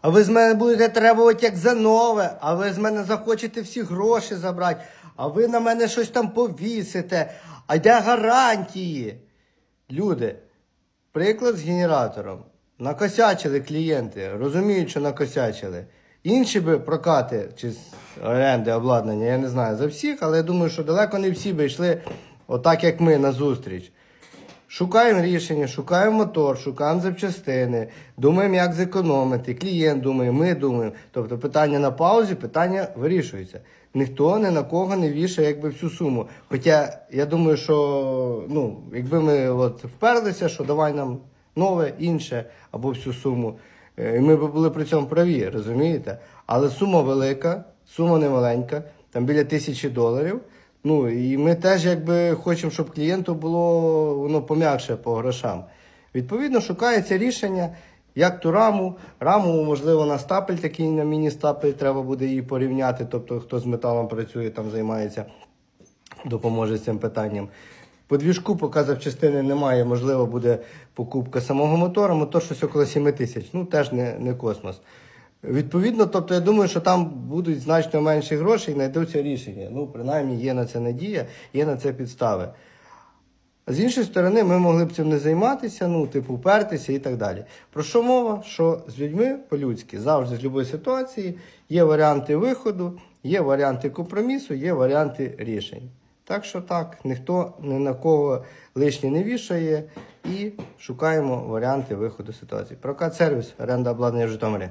А ви з мене будете требувати як за нове, а ви з мене захочете всі гроші забрати, а ви на мене щось там повісите, а де гарантії? Люди, приклад з генератором. Накосячили клієнти, розуміють, що накосячили. Інші би прокати чи оренди обладнання, я не знаю за всіх, але я думаю, що далеко не всі би йшли отак, як ми на зустріч. Шукаємо рішення, шукаємо мотор, шукаємо запчастини, думаємо, як зекономити. Клієнт думає, ми думаємо. Тобто питання на паузі, питання вирішується. Ніхто ні на кого не вішає якби всю суму. Хоча я думаю, що ну, якби ми от вперлися, що давай нам нове, інше або всю суму, е, і ми б були при цьому праві, розумієте? Але сума велика, сума не маленька, там біля тисячі доларів. Ну і ми теж якби хочемо, щоб клієнту було воно пом'якше по грошам. Відповідно, шукається рішення, як ту раму. Раму, можливо, на стапель такий на міні-стапель треба буде її порівняти. Тобто, хто з металом працює, там займається, допоможе з цим питанням. По двіжку, поки запчастини немає, можливо, буде покупка самого мотора, мотор щось около 7 тисяч. Ну, теж не, не космос. Відповідно, тобто я думаю, що там будуть значно менші гроші і знайдуться рішення. Ну, принаймні, є на це надія, є на це підстави. З іншої сторони, ми могли б цим не займатися, ну, типу, пертися і так далі. Про що мова? Що з людьми по-людськи завжди з будь-якої ситуації є варіанти виходу, є варіанти компромісу, є варіанти рішень. Так що так, ніхто ні на кого лишнє не вішає і шукаємо варіанти виходу ситуації. Прокат сервіс, оренда обладнання в Житомирі.